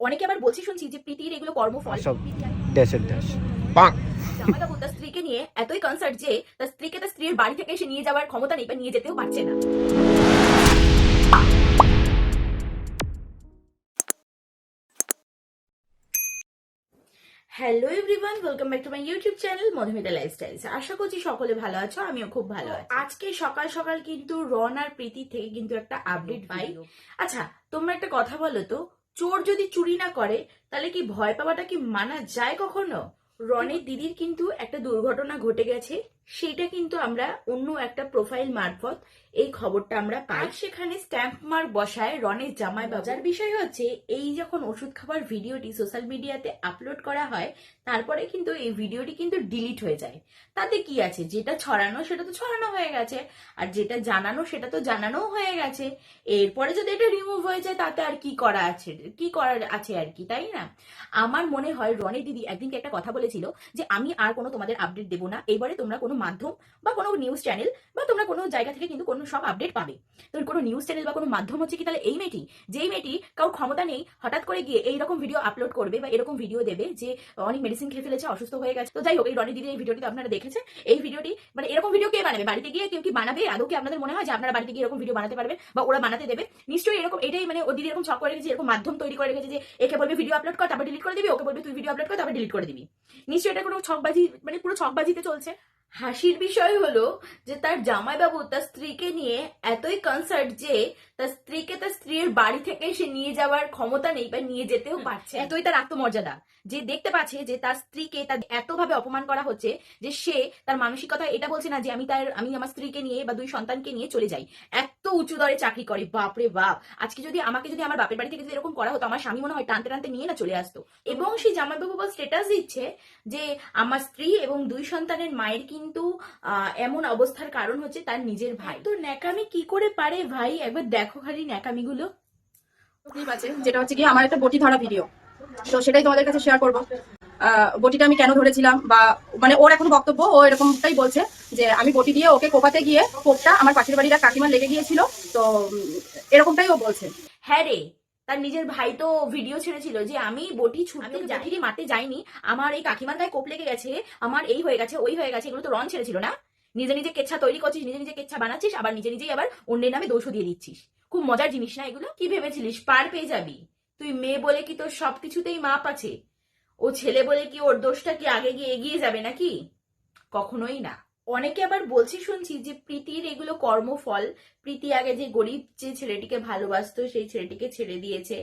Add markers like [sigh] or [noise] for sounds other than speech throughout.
অনেকে আবার বলছি শুনছি যে প্রীতির এগুলো কর্মফল। ড্যাশের ড্যাশ জামাইবাবু তার স্ত্রীকে নিয়ে এতই কনসার্ট যে তার স্ত্রীকে তার স্ত্রীর বাড়ি থেকে এসে নিয়ে যাওয়ার ক্ষমতা নেই বা নিয়ে যেতেও পারছে না। Hello everyone welcome back to my YouTube channel Madhumita lifestyles আশা করছি সকলে ভালো আছো আমিও খুব ভালো আছি। আজকে সকাল সকাল কিন্তু রন আর প্রীতি থেকে কিন্তু একটা আপডেট পাই। আচ্ছা তোমরা একটা কথা বলো তো চোর যদি চুরি না করে, তাহলে কি ভয় পাওয়াটা কি মানা যায় কখনো? রনির দিদির কিন্তু একটা দুর্ঘটনা ঘটে গেছে। সেটা কিন্তু আমরা অন্য একটা প্রোফাইল মারফত এই খবরটা আমরা পাই। সেখানে স্ট্যাম্প মার্ক বসায় রনের জামাই বাজার বিষয় হচ্ছে এই যখন ওষুধ খাবার ভিডিওটি সোশ্যাল মিডিয়াতে আপলোড করা হয় তারপরে কিন্তু এই ভিডিওটি কিন্তু ডিলিট হয়ে যায়। তাতে কি আছে? যেটা ছড়ানো সেটা তো ছড়ানো হয়ে গেছে। আর যেটা জানানো সেটা তো জানানো হয়ে গেছে। এরপরে যদি এটা রিমুভ হয়ে যায় তাতে আর কি করা আছে? কি করার আছে আর কি তাই না? আমার মনে হয় রনি দিদি একদিনকে একটা কথা বলেছিল যে আমি আর কোনো তোমাদের আপডেট দেবো না। এবারে তোমরা কোনো মাধ্যম বা কোনো নিউজ চ্যানেল বা তোমরা কোনো জায়গা থেকে কিন্তু কোনো সব আপডেট পাবে। তো কোনো নিউজ চ্যানেল বা কোনো মাধ্যম হচ্ছে কি তাহলে এই মেয়েটি? যেই মেয়েটি কারোর ক্ষমতা নেই, হঠাৎ করে গিয়ে এইরকম ভিডিও আপলোড করবে বা এরকম ভিডিও দেবে যে অনেক মেডিসিন খেয়ে ফেলেছে, অসুস্থ হয়ে গেছে। তো যাই হোক, এই রনি দিদির এই ভিডিওটি আপনারা দেখেছেন। এই ভিডিওটি মানে এরকম ভিডিও কে বানাবে? বাড়িতে গিয়ে কেউ কি বানাবে? আদৌ কি আপনাদের মনে হয় যে আপনারা বাড়িতে গিয়ে এরকম ভিডিও বানাতে পারবেন বা ওরা বানাতে দেবে? নিশ্চয়ই এরকম, এটাই মানে ও দিদি এরকম ছক করে রেখেছে, এরকম মাধ্যম তৈরি করে রেখেছে যে, একে বলবে ভিডিও আপলোড কর, তারপর ডিলিট করে দিবি, ওকে বলবে তুই ভিডিও আপলোড কর, তারপর ডিলিট করে দিবি। নিশ্চয়ই এটা কোনো ছকবাজি মানে পুরো ছকবাজিতে চলছে? হাসির বিষয় হলো যে তার জামাইবাবু তার স্ত্রীকে নিয়ে এতই কনসার্ট যে তার স্ত্রীকে তার স্ত্রীর বাড়ি থেকে সে নিয়ে যাওয়ার ক্ষমতা নেই বা নিয়ে যেতেও পারছে এতই তার আত্মমর্যাদা যে দেখতে পাচ্ছে যে তার স্ত্রীকে তার এতভাবে অপমান করা হচ্ছে যে সে তার মানসিকতা এটা বলছে না যে আমি তার, আমি আমার স্ত্রীকে নিয়ে বা দুই সন্তানকে নিয়ে চলে যাই। এত উঁচু দরে চাকরি করে, বাপরে বাপ। আজকে যদি আমাকে যদি আমার বাপের বাড়ি থেকে যদি এরকম করা হতো, আমার স্বামী মনে হয় টানতে টানতে নিয়ে না চলে আসতো। এবং সেই জামাইবাবু স্টেটাস দিচ্ছে যে আমার স্ত্রী এবং দুই সন্তানের মায়ের কিন্তু এমন অবস্থার কারণ হচ্ছে তার নিজের ভাই। তো ন্যাকামি কি করে পারে ভাই? একবার দেখো খালি ন্যাকামিগুলো। ক্লিপ আছে যেটা হচ্ছে কি আমার একটা বটি ধরা ভিডিও তো সেটাই তোমাদের কাছে শেয়ার করব। আহ, বটিটা আমি কেন ধরেছিলাম? বা মানে ওর এখন বক্তব্য ও এরকমটাই বলছে যে আমি বটি দিয়ে ওকে কোপাতে গিয়ে কোপটা আমার পাশের বাড়ির কাকিমা লেগে গিয়েছিল। তো এরকমটাই ও বলছে। হ্যাঁ রে তার নিজের ভাই তো ভিডিও ছেড়েছিল যে আমি বটি ছুটতে জাহিরি মারতে যাইনি। আমার এই কাকিমার গায়ে কোপ লেগে গেছে আমার এই হয়ে গেছে ওই হয়ে গেছে এগুলো তো রন ছেড়েছিল না। নিজে নিজে কেচ্ছা তৈরি করছিস নিজে নিজে কেচ্ছা বানাচ্ছিস আবার নিজে নিজেই আবার অন্যের নামে দোষও দিয়ে দিচ্ছিস। খুব মজার জিনিস না এগুলো? কি ভেবেছিলিস? পার পেয়ে যাবি। তুই মেয়ে বলে কি তোর সবকিছুতেই মাপ আছে? ও ছেলে বলে কি ওর দোষটা কি আগে গিয়ে এগিয়ে যাবে নাকি? কখনোই না। অনেকে আবার বলছি শুনছি যে প্রীতির এগুলো কর্মফল। প্রীতি আগে যে গরিব যে ছেলেটিকে ভালোবাসতো, সেই ছেলেটিকে ছেড়ে দিয়েছে।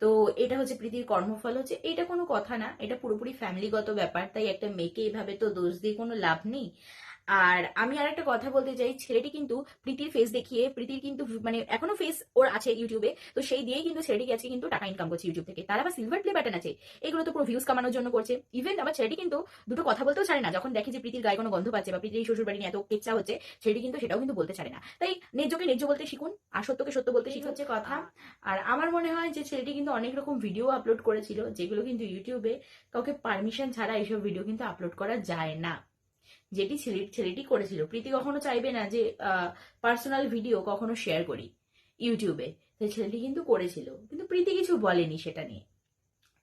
তো এটা হচ্ছে প্রীতির কর্মফল হচ্ছে। এটা কোনো কথা না। এটা পুরোপুরি ফ্যামিলিগত ব্যাপার। তাই একটা মেয়েকে এভাবে তো দোষ দিয়ে কোনো লাভ নেই। আর আমি আর একটা কথা বলতে চাই ছেলেটি কিন্তু প্রীতির ফেস দেখিয়ে প্রীতির কিন্তু মানে এখনও ফেস ওর আছে ইউটিউবে তো সেই দিয়েই কিন্তু ছেলেটিকে আজকে কিন্তু টাকা ইনকাম করছে ইউটিউব থেকে। তার আবার সিলভার প্লে বাটন আছে এগুলো তো পুরো ভিউজ কামানোর জন্য করছে। ইভেন আবার ছেলেটি কিন্তু দুটো কথা বলতেও ছাড়ে না যখন দেখে যে প্রীতির গায়ে কোনো গন্ধ পাচ্ছে বা প্রীতির শ্বশুর বাড়ি নিয়ে এত কেচ্ছা হচ্ছে ছেলেটি কিন্তু সেটাও কিন্তু বলতে ছাড়ে না। তাই ন্যায্যকে ন্যায্য বলতে শিখুন আর সত্যকে সত্য বলতে শিখুন। হচ্ছে কথা। আর আমার মনে হয় যে ছেলেটি কিন্তু অনেক রকম ভিডিও আপলোড করেছিল যেগুলো কিন্তু ইউটিউবে কাউকে পারমিশন ছাড়া এইসব ভিডিও কিন্তু আপলোড করা যায় না। যেটি ছেলে ছেলেটি করেছিল। প্রীতি কখনো চাইবে না যে পার্সোনাল ভিডিও কখনো শেয়ার করি ইউটিউবে তাই ছেলেটি কিন্তু করেছিল। কিন্তু প্রীতি কিছু বলেনি সেটা নিয়ে।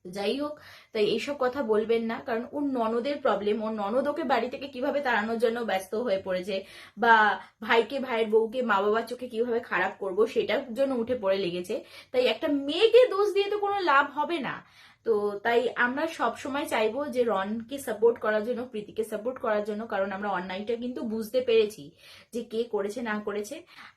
যাই হোক, তাই এইসব কথা বলবেন না, কারণ ওর ননদের প্রবলেম ওর ননদ ওকে বাড়ি থেকে কীভাবে তাড়ানোর জন্য ব্যস্ত হয়ে পড়েছে বা ভাইকে, ভাইয়ের বউকে মা বাবার চোখে কীভাবে খারাপ করব সেটার জন্য উঠে পড়ে লেগেছে। তাই একটা মেয়েকে দোষ দিয়ে তো কোনো লাভ হবে না। তো তাই আমরা সব সময় চাইব যে রনকে সাপোর্ট করার জন্য, প্রীতিকে সাপোর্ট করার জন্য, কারণ আমরা অন্যায়টা কিন্তু বুঝতে পেরেছি যে কে করেছে, না করেছে।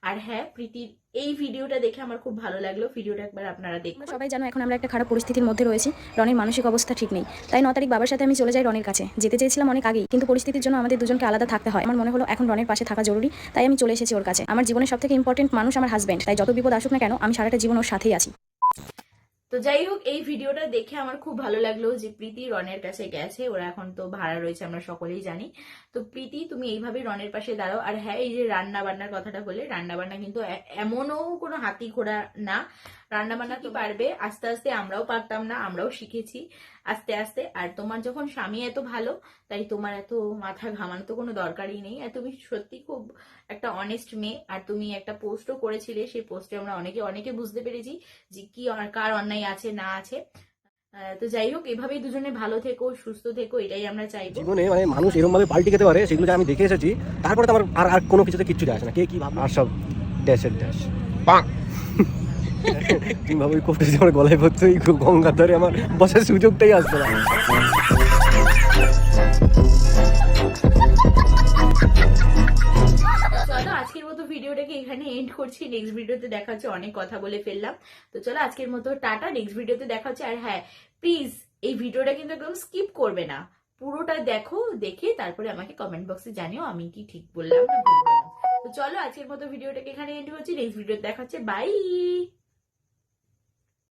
আর হ্যাঁ প্রীতির এই ভিডিওটা দেখে আমার খুব ভালো লাগল। ভিডিওটা একবার আপনারা আমরা সবাই জানো এখন আমরা একটা খারাপ পরিস্থিতির মধ্যে রয়েছি। রনের মানসিক অবস্থা ঠিক নেই। তাই ন তারিখ বাবার সাথে আমি চলে যাই রনের কাছে। যেতে চেয়েছিলাম অনেক আগেই, কিন্তু পরিস্থিতির জন্য আমাদের দুজনকে আলাদা থাকতে হয়। আমার মনে হলো এখন রনের পাশে থাকা জরুরি, তাই আমি চলে এসেছি ওর কাছে। আমার জীবনের সব থেকে ইম্পর্টেন্ট মানুষ আমার হাজব্যান্ড তাই যত বিপদ আসুক না কেন, আমি সারাটা জীবন ওর সাথেই আছি। তো যাই হোক এই ভিডিওটা দেখে আমার খুব ভালো লাগল যে প্রীতি রনের কাছে গেছে। ওরা এখন তো ভাড়া রয়েছে আমরা সকলেই জানি। তো প্রীতি তুমি এইভাবে রনের পাশে দাঁড়াও। আর হ্যাঁ এই যে রান্না বান্নার কথাটা বলে রান্না বান্না কিন্তু এমনও কোনো হাতি ঘোড়া না। রান্না বান্না তো পারবে আস্তে আস্তে আমরাও পারতাম না আমরাও শিখেছি আস্তে আস্তে। আর তোমার যখন স্বামী এত ভালো তাই তোমার এত মাথা ঘামানো তো কোনো দরকারই নেই। আর তুমি সত্যি খুব একটা অনেস্ট মেয়ে। আর তুমি একটা পোস্টও করেছিলে সেই পোস্টে আমরা অনেকে অনেকে বুঝতে পেরেছি যে কি কার অন্যায় আছে না আছে। আহ, তো যাই হোক এভাবেই দুজনে ভালো থেকো সুস্থ থেকো এটাই আমরা চাইব। জীবনে মানে মানুষ এরকম ভাবে পাল্টে খেতে পারে সেগুলো আমি দেখে এসেছি তারপরে তো আমার আর আর কোনো কিছুতে কিচ্ছু যায় আসে না। কে কি ভাব আর সব ড্যাশের ড্যাশ পাং তুমি ভাবো ওই কোপটা আমার গলায় পড়ছে ওই গঙ্গার ধরে আমার বসার সুযোগটাই আসবে না। [laughs] আজকের মতো ভিডিওটাকে এখানে এন্ড করছি। নেক্সট ভিডিওতে দেখা হচ্ছে অনেক কথা বলে ফেললাম। তো চলো আজকের মতো টাটা। নেক্সট ভিডিওতে দেখা হচ্ছে। আর হ্যাঁ প্লিজ এই ভিডিওটা কিন্তু একদম স্কিপ করবে না। পুরোটা দেখো, দেখে তারপরে আমাকে কমেন্ট বক্সে জানিও আমি কি ঠিক বললাম না বললাম। তো চলো আজকের মতো ভিডিওটাকে এখানে এন্ড করছি। নেক্সট ভিডিওতে দেখা হচ্ছে। বাই